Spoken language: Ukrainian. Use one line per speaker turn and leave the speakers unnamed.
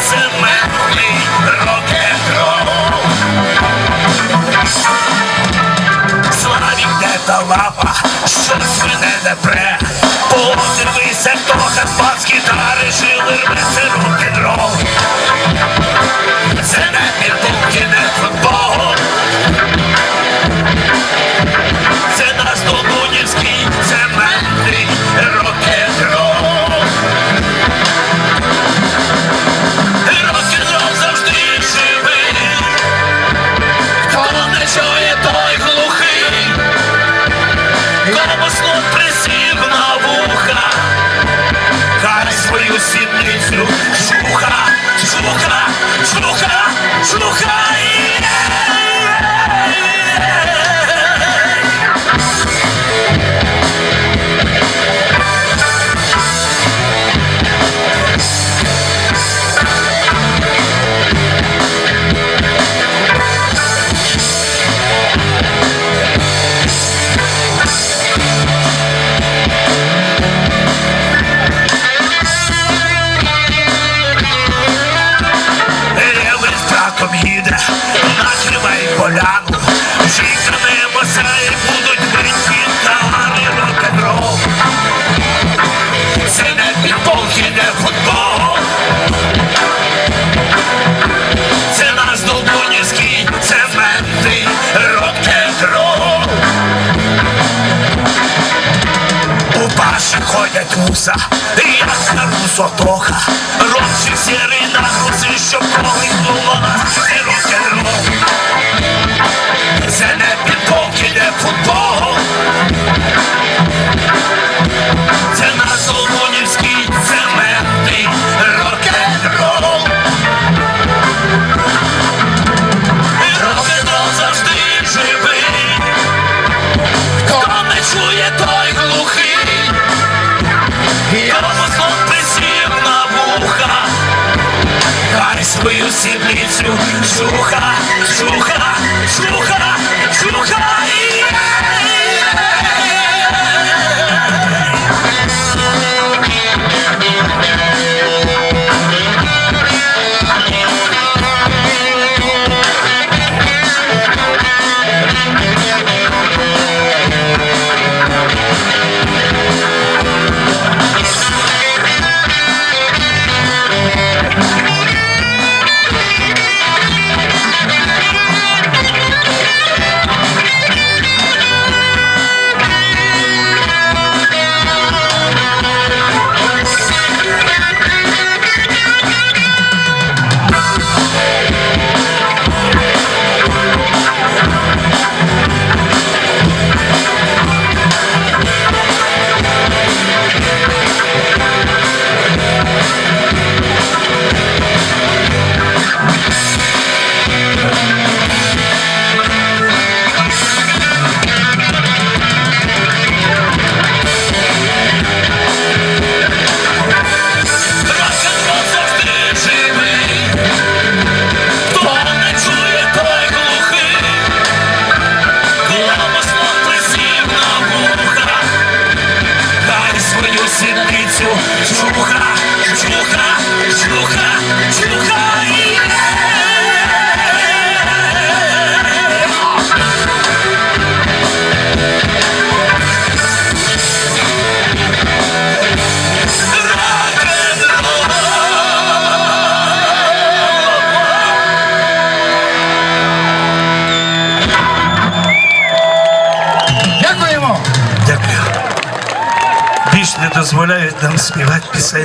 цементний рок-н-рол. Славік, де та лапа, щось мене не пре. Подивися, хто бас гітари жили, рве поляну. Жінками босаї будуть биті товари рок-н-рол. Це не підполки, не футбол. Це наш Долбунівський цементний рок-н-рол. У Паші ходять вуса, як на русотоха. Ромчик сірий на грузи, щоб колись було це рок-н-рол. Свою сідницю жуха, шуха, свою сідницю шуха, шуха, дозволяють нам співати пісень.